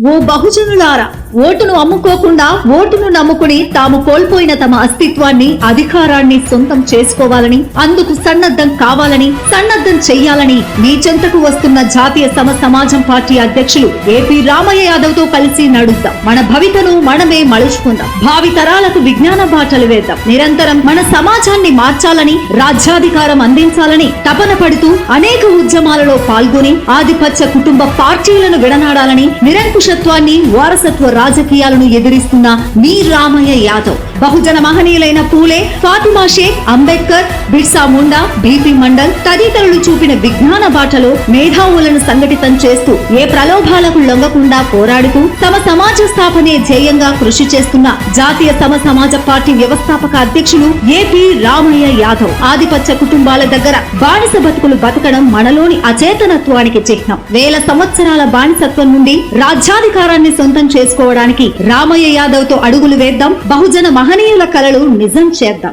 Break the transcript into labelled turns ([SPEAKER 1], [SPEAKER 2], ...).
[SPEAKER 1] ఓ బహుజనులారా ఓటును అమ్ముకోకుండా ఓటును నమ్ముకుని తాము కోల్పోయిన తమ అస్తిత్వాన్ని అధికారాన్ని సొంతం చేసుకోవాలని అందుకు సన్నద్ధం కావాలని సన్నద్ధం చెయ్యాలని మీ చెంతకు వస్తున్న జాతీయ సమ సమాజం పార్టీ అధ్యక్షులు ఏపీ రామయ్య యాదవ్తో కలిసి నడుద్దాం. మన భవితను మనమే మలుచుకుందాం. భావి తరాలకు విజ్ఞాన బాటలు వేద్దాం. నిరంతరం మన సమాజాన్ని మార్చాలని రాజ్యాధికారం అందించాలని తపన పడుతూ అనేక ఉద్యమాలలో పాల్గొని ఆధిపత్య కుటుంబ పార్టీలను విడనాడాలని నిరంకుశత్వాన్ని వారసత్వ రాజకీయాలను ఎదిరిస్తున్న మీ రామయ్య యాదవ్ బహుజన మహనీయులైన పూలే ఫాతిమా షేక్ అంబేద్కర్ బిర్సా ముండా బీపీ మండల్ తదితరులు చూపిన విజ్ఞాన బాటలో మేధావులను సంఘటితం చేస్తూ ఏ ప్రలోభాలకు లొంగకుండా పోరాడుతూ తమ సమాజ స్థాపనే ధ్యేయంగా కృషి చేస్తున్న జాతీయ సమ సమాజ పార్టీ వ్యవస్థాపక అధ్యక్షులు ఏపీ రామయ్య యాదవ్. ఆధిపత్య కుటుంబాల దగ్గర బానిస బతుకులు బతకడం మనలోని అచేతనత్వానికి చిహ్నం. వేల సంవత్సరాల బానిసత్వం నుండి రాజ్యాధికారాన్ని సొంతం చేసుకోవడానికి రామయ్య యాదవ్తో అడుగులు వేద్దాం. బహుజన మహనీయుల కలలు నిజం చేద్దాం.